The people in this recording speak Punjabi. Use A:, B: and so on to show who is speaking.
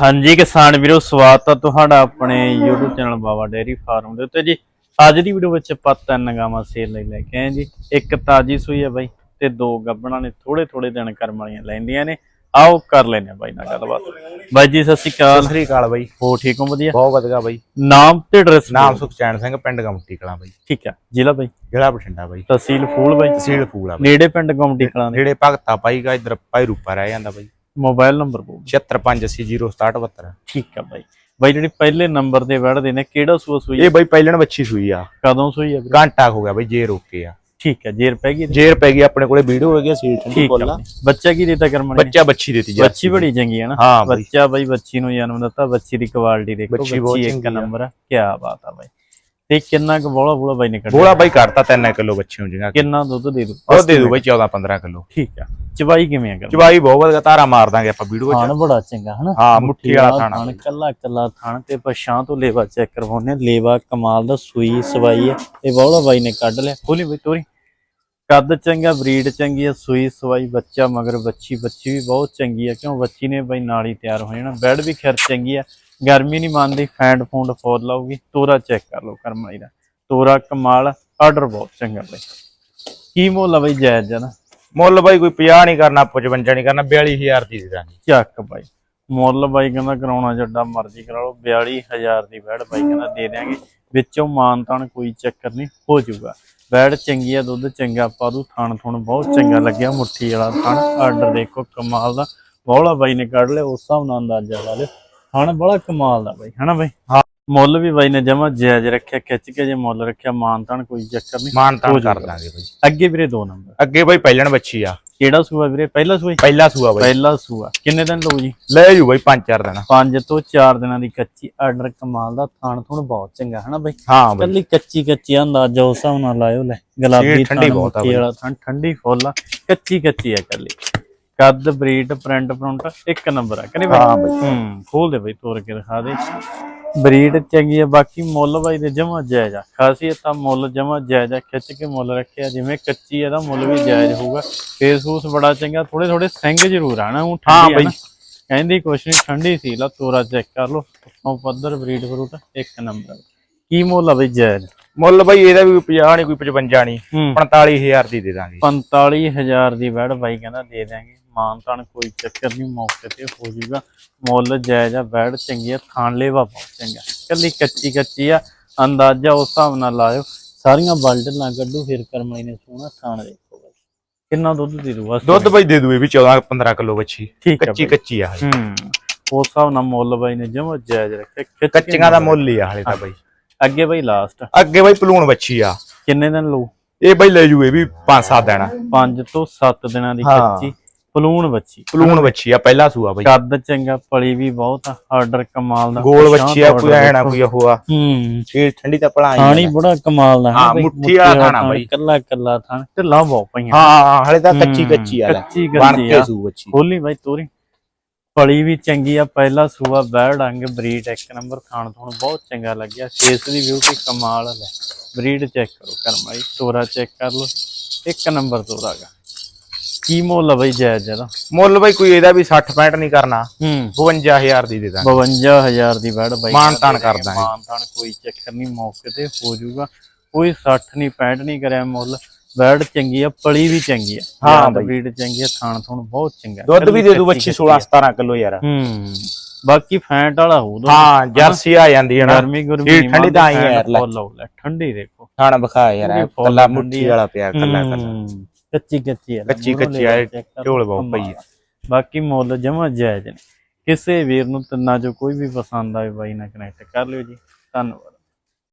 A: ਹਾਂਜੀ ਕਿਸਾਨ ਵੀਰੋ ਸਵਾਗਤ ਹੈ ਤੁਹਾਡਾ ਆਪਣੇ YouTube channel Baba dairy farm ਦੇ ਉੱਤੇ ਜੀ। ਅੱਜ ਦੀ ਵੀਡੀਓ ਵਿੱਚ ਆਪਾਂ ਤਿੰਨ ਗਾਵਾਂ ਸੇਲ ਲਈ ਲੈ ਕੇ ਆਏ ਜੀ। ਇੱਕ ਤਾਜੀ ਸੂਈ ਹੈ ਬਾਈ ਤੇ ਦੋ ਗੱਬਣਾ ਨੇ ਥੋੜੇ ਥੋੜੇ ਦਿਨ ਕਰਮ ਵਾਲੀਆਂ ਲੈਂਦੀਆਂ ਨੇ। ਆਓ ਕਰ ਲੈਨੇ ਆ ਬਾਈ ਨਾਲ ਗੱਲਬਾਤ। ਬਾਈ ਜੀ ਸਤਿ ਸ਼੍ਰੀ
B: ਸਤਿ
A: ਅਕਾਲ
B: ਸ੍ਰੀ ਅਕਾਲ ਬਾਈ।
A: ਹੋ ਠੀਕ ਹੋ? ਵਧੀਆ।
B: ਬਹੁਤ ਵਧੀਆ ਬਾਈ।
A: ਨਾਮ ਤੇ ਐਡਰੈਸ
B: ਨਾਮ ਸੁਖਚੈਨ ਸਿੰਘ ਪਿੰਡ ਗਮਟੀ ਕਲਾਂ ਬਾਈ।
A: ਠੀਕ ਹੈ ਜ਼ਿਲ੍ਹਾ ਬਾਈ?
B: ਜ਼ਿਲ੍ਹਾ ਬਠਿੰਡਾ ਬਾਈ।
A: ਤਹਿਸੀਲ ਫੂਲ ਬਾਈ?
B: ਤਹਿਸੀਲ ਫੂਲ ਆ ਬਾਈ।
A: ਨੇੜੇ ਪਿੰਡ ਗੌਂਡੀ ਕਲਾਂ ਦੇ?
B: ਜਿਹੜੇ ਭਗਤਾ ਪਾਈ ਗਾ ਇਧਰ ਪਾਈ ਰੂਪਾ ਰਹਿ ਜਾਂਦਾ ਬਾਈ।
A: ਮੋਬਾਈਲ ਨੰਬਰ ਬੋਲ
B: 75806772
A: ਠੀਕ ਹੈ ਬਾਈ। ਬਾਈ ਜਿਹੜੀ ਪਹਿਲੇ ਨੰਬਰ ਤੇ ਵੜਦੇ ਨੇ ਕਿਹੜਾ ਸੂਆ ਸੂਈ
B: ਇਹ ਬਾਈ ਪਹਿਲਣ ਬੱਚੀ ਸੂਈ ਆ।
A: ਕਦੋਂ ਸੂਈ ਵੀਰੇ?
B: ਘੰਟਾ ਹੋ ਗਿਆ ਬਾਈ ਜੇ ਰੋਕੇ ਆ।
A: ਠੀਕ ਹੈ ਜੇਰ ਪੈ ਗਈ
B: ਜੇਰ ਪੈ ਗਈ ਆਪਣੇ ਕੋਲੇ ਵੀਡੀਓ ਹੈਗੀ ਠੰਡੀ
A: ਠੀਕ
B: ਕੋਲਾ
A: ਹੈ ਬੱਚਾ ਕੀ ਦਿੱਤਾ ਕਰਮਣੀ ਨੇ?
B: ਬੱਚਾ ਬੱਚੀ ਦਿੱਤੀ ਜੀ
A: ਬੱਚੀ ਬੜੀ ਚੰਗੀ ਹੈ ਨਾ।
B: ਹਾਂ ਬਾਈ।
A: ਬੱਚਾ ਬਾਈ ਬੱਚੀ ਨੂੰ ਜਨਮ ਦਿੱਤਾ ਬੱਚੀ ਦੀ ਕੁਆਲਿਟੀ ਦੇਖੋ
B: ਬੱਚੀ ਬਹੁਤ
A: ਬੱਚੀ ਇੱਕ
B: ਚੰਗੀ ਆ।
A: ਨੰਬਰ ਆ। ਕੀ ਬਾਤ ਆ ਬਾਈ। ਤੇ ਕਿੰਨਾ ਕੁ ਬੋਲਾ ਬੋਲਾ ਬਾਈ ਨੇ ਕੱਢਿਆ?
B: ਬੋਲਾ ਬਾਈ ਕੱਢਤਾ 3 ਕਿਲੋ ਬੱਚੀ ਜਿਹਾ
A: ਕਿੰਨਾ ਦੁੱਧ ਦੇ ਦੂ
B: ਉਹ ਦੇ ਦੂ ਬਾਈ 14 15 ਕਿਲੋ।
A: ਠੀਕ ਆ ਚਵਾਈ ਕਿਵੇਂ ਆ ਕਰ
B: ਚਵਾਈ ਬਹੁਤ ਵਧੀਆ ਧਾਰਾ ਮਾਰ ਦਾਂਗੇ ਆਪਾਂ ਵੀਡੀਓ
A: ਥਾਣ
B: ਚ
A: ਬੜਾ ਚੰਗਾ ਹਨਾ?
B: ਹਾਂ ਮੁੱਠੀ ਵਾਲਾ ਥਾਣਾ।
A: ਥਾਣ ਕੱਲਾ ਕੱਲਾ ਥਾਣ ਤੇ ਪਛਾਂ ਤੋਂ ਲੇਵਾ ਚੈੱਕ ਕਰਵਾਉਨੇ। ਲੇਵਾ ਕਮਾਲ ਦਾ ਸੂਈ ਸਵਾਈ ਹੈ। ਇਹ ਬੋਲਾ ਬਾਈ ਨੇ ਕੱਢ ਲਿਆ। ਖੋਲੀ ਬਈ ਤੋਰੀ। ਕੱਦ ਚੰਗਾ ਬਰੀਡ ਚੰਗੀ ਆ ਸੂਈ ਸਵਾਈ ਬੱਚਾ ਮਗਰ ਬੱਚੀ ਬੱਚੀ ਵੀ ਬਹੁਤ ਚੰਗੀ ਆ ਕਿਉਂ? ਬੱਚੀ ਨੇ ਬਈ ਨਾਲ ਹੀ ਤਿਆਰ ਹੋ ਜਾਣਾ। ਬੈਡ ਵੀ ਖੈਰ ਚੰਗੀ ਆ ਗਰਮੀ ਨਹੀਂ ਮੰਨਦੀ ਫੈਂਡ ਫੂੰਡ ਫੋਲ ਲਾਊਗੀ ਤੋਰਾ ਚੈੱਕ ਕਰ ਲਓ ਕਰਮਾਈ ਦਾ। ਤੋਰਾ ਕਮਾਲ ਆਰਡਰ ਬਹੁਤ ਚੰਗਾ ਬਈ। ਕੀ ਮੁੱਲ ਆ ਬਈ ਜਾਇਜ਼ ਆ ਨਾ?
B: ਮੁੱਲ ਬਾਈ ਕੋਈ 50 ਨਹੀਂ ਕਰਨਾ 55 ਨਹੀਂ ਕਰਨਾ 42000 ਦੀ ਦੇ ਦਾਂਗੇ।
A: ਚੱਕ ਬਾਈ। ਮੁੱਲ ਬਾਈ ਕਹਿੰਦਾ ਕਰਾਉਣਾ ਜੱਡਾ ਮਰਜ਼ੀ ਕਰਾ ਲਓ 42000 ਦੀ ਬੈਡ ਬਾਈ ਕਹਿੰਦਾ ਦੇ ਦਿਆਂਗੇ। ਵਿੱਚੋਂ ਮਾਨਤਾਨ ਕੋਈ ਚੱਕਰ ਨਹੀਂ ਹੋ ਜਾਊਗਾ। ਬੈਡ ਚੰਗੀ ਆ ਦੁੱਧ ਚੰਗਾ ਪਾ ਦੂ ਥਣ ਥਣ ਬਹੁਤ ਚੰਗਾ ਲੱਗਿਆ ਮੁੱਠੀ ਵਾਲਾ ਥਣ ਆਰਡਰ ਦੇਖੋ ਕਮਾਲ ਦਾ। ਬੋਲਾ ਬਾਈ ਨੇ ਕੱਢ ਲਿਆ ਉਸ ਹਿਸਾਬ ਨਾਲ ਅੰਦਾਜ਼ਾ ਲਾ ਲਿਓ ਥਣ ਬੜਾ ਕਮਾਲ ਦਾ ਬਾਈ ਹਨਾ ਬਾਈ?
B: ਹਾਂ।
A: ਮੁੱਲ ਵੀ ਬਾਈ ਨੇ ਜਮਾ ਜਾਇਜ਼ ਰੱਖਿਆ ਖਿੱਚ ਕੇ ਜੇ ਮੁੱਲ ਰੱਖਿਆ ਮਾਨਤਾਨ ਕੋਈ ਚੱਕਰ ਨਹੀਂ।
B: ਮਾਨ ਤਾਨ
A: ਹੋ
B: ਕਰ। ਦਾਂਗੇ ਬਾਈ।
A: ਅੱਗੇ ਵੀਰੇ ਦੋ ਨੰਬਰ।
B: ਅੱਗੇ ਬਾਈ ਪਹਿਲਣ ਬੱਚੀ ਆ।
A: ਕਿਹੜਾ ਸੂਆ ਵੀਰੇ? ਪਹਿਲਾ ਸੂਆ ਜੀ?
B: ਪਹਿਲਾ ਸੂਆ ਬਾਈ।
A: ਪਹਿਲਾ ਸੂਆ। ਕਿੰਨੇ ਦਿਨ ਲਊ ਜੀ?
B: ਲੈ ਜੂ ਬਾਈ 5-4 ਦਿਨ।
A: ਪੰਜ ਤੋਂ 4 ਦਿਨਾਂ ਦੀ ਕੱਚੀ ਆਰਡਰ ਕਮਾਲ ਦਾ ਥਾਣ ਥੁਣ ਬਹੁਤ ਚੰਗਾ ਹਨਾ ਬਈ?
B: ਹਾਂ ਬਾਈ।
A: ਕੱਲੀ ਕੱਚੀ ਕੱਚੀ ਅੰਦਾਜ਼ਾ ਉਸ ਹਿਸਾਬ ਨਾਲ ਲਾਇਓ ਲੈ। ਗੁਲਾਬੀ
B: ਠੰਡੀ ਬਹੁਤ ਆ ਬਈ।
A: ਠੰਡੀ ਫੁੱਲ ਆ। ਕੱਚੀ ਕੱਚੀ ਆ ਕੱਲੀ ਕੱਦ ਬਰੀਡ ਪ੍ਰਿੰਟ ਪ੍ਰਿੰਟ ਇੱਕ ਨੰਬਰ ਆ। ਕਹਿੰਦੇ
B: ਹਾਂ
A: ਬਈ ਹੂੰ ਖੋਲ ਦੇ ਬਈ ਤੋੜ ਕੇ ਦਿਖਾ ਦੇ। ਬਰੀਡ ਚੰਗੀ ਆ ਬਾਕੀ ਮੁੱਲ ਬਾਈ ਦੇ ਜਮਾ ਜਾਇਜ਼ ਆ। ਖਾਸੀਅਤ ਤਾਂ ਮੁੱਲ ਜਮਾ ਜਾਇਜ਼ ਆ ਖਿੱਚ ਕੇ ਮੁੱਲ ਰੱਖਿਆ ਜਿਵੇਂ ਕੱਚੀ ਆ ਦਾ ਮੁੱਲ ਵੀ ਜਾਇਜ਼ ਹੋਊਗਾ। ਫੇਸ ਫੂਸ ਬੜਾ ਚੰਗਾ ਥੋੜੇ ਥੋੜੇ ਸਿੰਘ ਜ਼ਰੂਰ ਆ ਨਾ ਉਹ ਠੰਡੀ ਆ
B: ਬਈ।
A: ਨਾ ਕਹਿੰਦੀ ਕੁਛ ਨਹੀਂ ਠੰਡੀ ਸੀ ਲਾ ਤੋਰਾ ਚੈੱਕ ਕਰ ਲੋ ਉਹ ਪੱਧਰ ਬਰੀਡ ਫਰੂਟ ਇੱਕ ਨੰਬਰ। ਕੀ ਮੁੱਲ ਆ ਬਈ ਜਾਇਜ਼?
B: ਮੁੱਲ ਬਾਈ ਇਹਦਾ ਵੀ 50 ਨਹੀਂ ਕੋਈ 55 ਨਹੀਂ।
A: ਹੂੰ।
B: 45000 ਦੀ ਦੇ ਦਾਂਗੇ।
A: 45000 ਦੀ ਬੈਡ ਬਾਈ ਕਹਿੰਦਾ ਦੇ ਦਾਂਗੇ ਮਾਨ ਤਾਨ ਕੋਈ ਚੱਕਰ ਨਹੀਂ ਮੌਕੇ ਤੇ ਹੋ ਜਾਊਗਾ। ਮੁੱਲ ਜਾਇਜ਼ ਆ ਬੈਡ ਚੰਗੀ ਆ ਥਾਣ ਲੇਵਾ ਬਹੁਤ ਚੰਗਾ। ਕੱਲੀ ਕੱਚੀ ਕੱਚੀ ਆ ਅੰਦਾਜ਼ਾ ਉਸ ਹਿਸਾਬ ਨਾਲ ਲਾਇਓ। ਸਾਰੀਆਂ ਬਲਡਲਾਂ ਕੱਢੂ ਫਿਰ ਕਰਮਲੀ ਨੇ ਸੋਹਣਾ ਥਾਣ ਦੇਖੋ ਬਾਈ। ਕਿੰਨਾ ਦੁੱਧ ਦੇ ਦੂਗਾ
B: ਦੁੱਧ ਬਾਈ ਦੇ ਦੂ ਇਹ ਵੀ 14 15 ਕਿਲੋ ਬੱਚੀ। ਕੱਚੀ। ਕੱਚੀ ਆ।
A: ਹੂੰ। ਉਸ ਹਿਸਾਬ ਨਾਲ ਮੁੱਲ ਬਾਈ ਨੇ ਜਮਾ ਜਾਇਜ਼ ਰੱਖਿਆ।
B: ਕੱਚੀਆਂ ਦਾ ਮੁੱਲ ਹੀ ਆ ਹਲੇ ਤਾਂ ਬਾਈ।
A: ਅੱਗੇ ਬਾਈ ਲਾਸਟ
B: ਅੱਗੇ ਬਾਈ ਪਲੂਣ ਬੱਚੀ ਆ।
A: ਕਿੰਨੇ ਦਿਨ ਲਊ?
B: ਇਹ ਬਾਈ ਲੈ ਜੂ ਇਹ ਵੀ 5-7 ਦਿਨ।
A: 5 ਤੋਂ 7 ਦਿਨਾਂ ਦੀ। ਕੱਚੀ ਪਲੂਣ ਬੱਚੀ
B: ਪਲੂਣ ਬੱਚੀ ਆ ਪਹਿਲਾ ਸੂਆ ਬਾਈ।
A: ਕੱਦ ਚੰਗਾ ਪਲੀ ਵੀ ਬਹੁਤ ਆ ਆਰਡਰ ਕਮਾਲ ਦਾ।
B: ਗੋਲ ਬੱਚੀ ਆ ਕੋਈ ਐਣਾ। ਕੋਈ ਉਹ ਆ।
A: ਹੂੰ।
B: ਛੇ ਠੰਡੀ ਤਾਂ ਭਲਾ
A: ਥਾਣੀ ਬੜਾ ਕਮਾਲ ਦਾ ਹੈ
B: ਮੁੱਠੀ ਵਾਲਾ ਥਾਣਾ ਬਈ।
A: ਕੱਲਾ ਕੱਲਾ ਥਾਣ ਢਿੱਲਾ ਬਹੁਤ ਪਈਆਂ।
B: ਹਾਂ ਹਲੇ ਤਾਂ ਕੱਚੀ ਕੱਚੀ ਆ। ਲੈ
A: ਕੱਚੀ
B: ਬਣ
A: ਕੱਚੀ
B: ਕੇ
A: ਆ।
B: ਸੂ ਬੱਚੀ
A: ਖੋਲੀ ਬਾਈ ਤੋਰੀ। ਪਲੀ ਵੀ ਚੰਗੀ ਆ ਪਹਿਲਾ ਸੂਆ ਬੈੜ ਅੰਗ ਬਰੀਡ ਇੱਕ ਨੰਬਰ ਖਾਣ ਤੋਂ ਬਹੁਤ ਚੰਗਾ ਲੱਗਿਆ। ਫੇਸ ਦੀ ਬਿਊਟੀ ਕਮਾਲ ਲੈ। ਬਰੀਡ ਚੈੱਕ ਕਰੋ ਕਰਮਾਈ ਤੋਰਾ ਚੈੱਕ ਕਰ ਲਓ ਇੱਕ ਨੰਬਰ ਤੋਰਾ ਗਾ ਕੀ ਮੁੱਲ ਆ ਬਈ ਜਾਇਜ਼ ਜਦਾ
B: ਮੁੱਲ ਬਾਈ ਕੋਈ ਇਹਦਾ ਵੀ 60 65 ਨਹੀਂ ਕਰਨਾ।
A: ਹੂੰ।
B: 52000 ਦੀ ਦੇ ਦਾਂਗੇ।
A: 52000 ਦੀ ਬੈੜ ਬਾਈ।
B: ਮਾਨ ਤਾਨ ਕਰ ਦਾਂਗੇ।
A: ਮਾਨ ਤਾਨ ਕੋਈ ਚੱਕਰ ਨਹੀਂ ਮੌਕੇ ਤੇ ਹੋ ਜਾਊਗਾ। ਕੋਈ 60 ਨਹੀਂ 65 ਨਹੀਂ ਕਰਿਆ ਮੁੱਲ। ਬੈੜ ਚੰਗੀ ਆ ਪਲੀ ਵੀ ਚੰਗੀ ਆ।
B: ਹਾਂ ਬਾਈ।
A: ਬਰੀਡ ਚੰਗੀ ਆ ਥਾਣ ਥੁਣ ਬਹੁਤ ਚੰਗਾ
B: ਦੁੱਧ ਵੀ ਦੇ ਦੂ ਬੱਚੀ
A: ਕੱਚੀ
B: 16 17 ਕਿਲੋ ਯਾਰ।
A: ਹੂੰ ਬਾਕੀ ਫੈਂਟ ਵਾਲਾ ਹੋਊ ਦੁੱਧ।
B: ਹਾਂ ਜਰਸੀ ਆ ਜਾਂਦੀ ਹੈ ਨਾ
A: ਗਰਮੀ ਗੁਰਮੀ
B: ਠੰਡੀ ਤਾਂ ਆਈ ਯਾਰ ਲੈ।
A: ਠੰਡੀ ਦੇਖੋ।
B: ਖਾਣਾ ਬਖਾ ਯਾਰ ਕੱਲਾ ਮੁੱਠੀ। ਵਾਲਾ ਪਿਆ ਕੱਲਾ ਕੱਲਾ।
A: ਕੱਚੀ ਕੱਚੀ ਆ।
B: ਕੱਚੀ ਕੱਚੀ ਆ,
A: ਲਓ,
B: ਬਹੁਤ ਪਈ ਆ।
A: ਬਾਕੀ ਮੁੱਲ ਜਮਾ ਜਾਇਜ਼ ਨੇ। ਕਿਸੇ ਵੀਰ ਨੂੰ ਤਿੰਨਾਂ ਚੋਂ ਕੋਈ ਵੀ ਪਸੰਦ ਆਵੇ ਬਾਈ ਨਾਲ ਕਨੈਕਟ ਕਰ ਲਿਓ ਜੀ। ਧੰਨਵਾਦ।